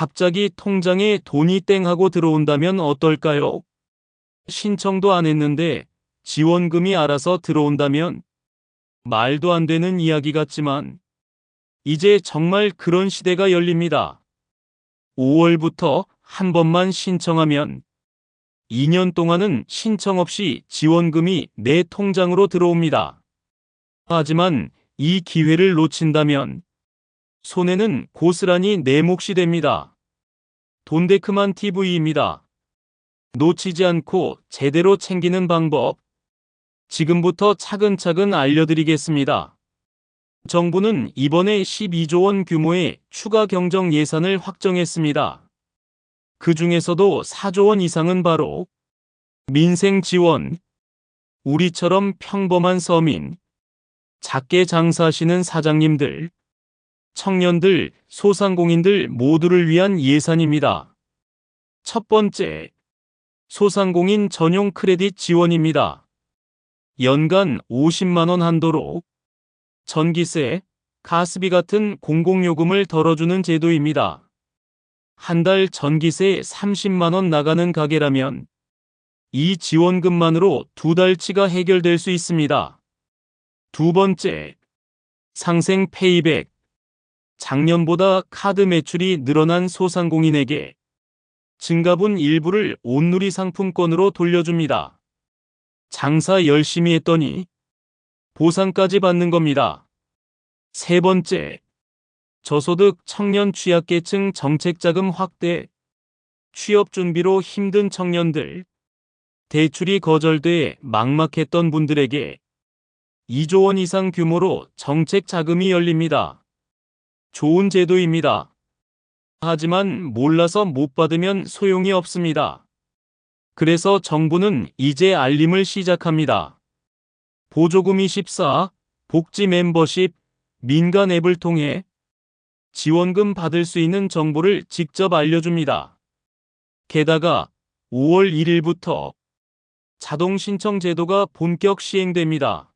갑자기 통장에 돈이 땡 하고 들어온다면 어떨까요? 신청도 안 했는데 지원금이 알아서 들어온다면 말도 안 되는 이야기 같지만 이제 정말 그런 시대가 열립니다. 5월부터 한 번만 신청하면 2년 동안은 신청 없이 지원금이 내 통장으로 들어옵니다. 하지만 이 기회를 놓친다면 손해는 고스란히 내 몫이 됩니다. 돈데크만 TV입니다. 놓치지 않고 제대로 챙기는 방법 지금부터 차근차근 알려드리겠습니다. 정부는 이번에 12조 원 규모의 추가 경정 예산을 확정했습니다. 그 중에서도 4조 원 이상은 바로 민생 지원, 우리처럼 평범한 서민, 작게 장사하시는 사장님들, 청년들, 소상공인들 모두를 위한 예산입니다. 첫 번째, 소상공인 전용 크레딧 지원입니다. 연간 50만원 한도로 전기세, 가스비 같은 공공요금을 덜어주는 제도입니다. 한 달 전기세 30만원 나가는 가게라면 이 지원금만으로 두 달치가 해결될 수 있습니다. 두 번째, 상생 페이백. 작년보다 카드 매출이 늘어난 소상공인에게 증가분 일부를 온누리 상품권으로 돌려줍니다. 장사 열심히 했더니 보상까지 받는 겁니다. 세 번째, 저소득 청년 취약계층 정책자금 확대, 취업 준비로 힘든 청년들, 대출이 거절돼 막막했던 분들에게 2조 원 이상 규모로 정책 자금이 열립니다. 좋은 제도입니다. 하지만 몰라서 못 받으면 소용이 없습니다. 그래서 정부는 이제 알림을 시작합니다. 보조금 24, 복지 멤버십, 민간 앱을 통해 지원금 받을 수 있는 정보를 직접 알려줍니다. 게다가 5월 1일부터 자동 신청 제도가 본격 시행됩니다.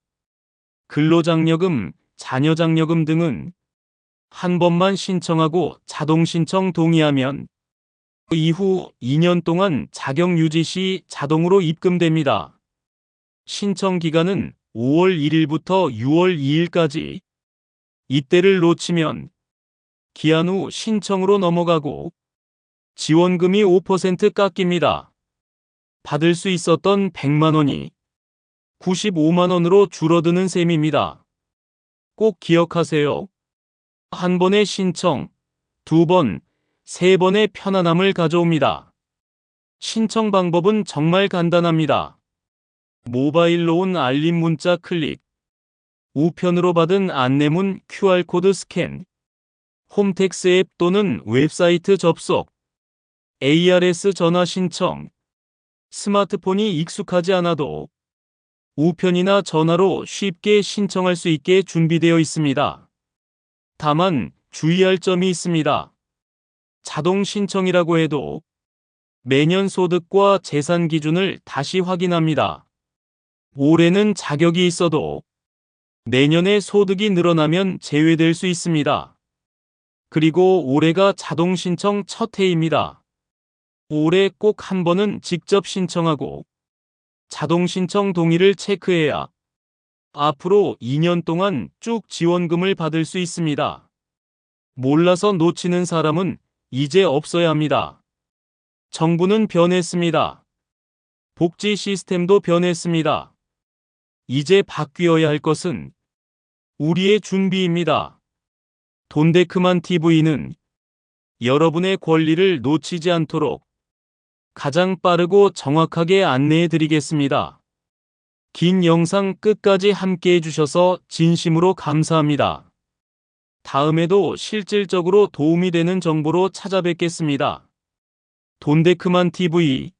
근로장려금, 자녀장려금 등은 한 번만 신청하고 자동 신청 동의하면 이후 2년 동안 자격 유지 시 자동으로 입금됩니다. 신청 기간은 5월 1일부터 6월 2일까지. 이때를 놓치면 기한 후 신청으로 넘어가고 지원금이 5% 깎입니다. 받을 수 있었던 100만 원이 95만 원으로 줄어드는 셈입니다. 꼭 기억하세요. 한 번의 신청, 두 번, 세 번의 편안함을 가져옵니다. 신청 방법은 정말 간단합니다. 모바일로 온 알림 문자 클릭, 우편으로 받은 안내문 QR코드 스캔, 홈택스 앱 또는 웹사이트 접속, ARS 전화 신청, 스마트폰이 익숙하지 않아도 우편이나 전화로 쉽게 신청할 수 있게 준비되어 있습니다. 다만 주의할 점이 있습니다. 자동 신청이라고 해도 매년 소득과 재산 기준을 다시 확인합니다. 올해는 자격이 있어도 내년에 소득이 늘어나면 제외될 수 있습니다. 그리고 올해가 자동 신청 첫 해입니다. 올해 꼭 한 번은 직접 신청하고 자동 신청 동의를 체크해야 앞으로 2년 동안 쭉 지원금을 받을 수 있습니다. 몰라서 놓치는 사람은 이제 없어야 합니다. 정부는 변했습니다. 복지 시스템도 변했습니다. 이제 바뀌어야 할 것은 우리의 준비입니다. 돈데크만 TV는 여러분의 권리를 놓치지 않도록 가장 빠르고 정확하게 안내해 드리겠습니다. 긴 영상 끝까지 함께 해주셔서 진심으로 감사합니다. 다음에도 실질적으로 도움이 되는 정보로 찾아뵙겠습니다. 돈데크만 TV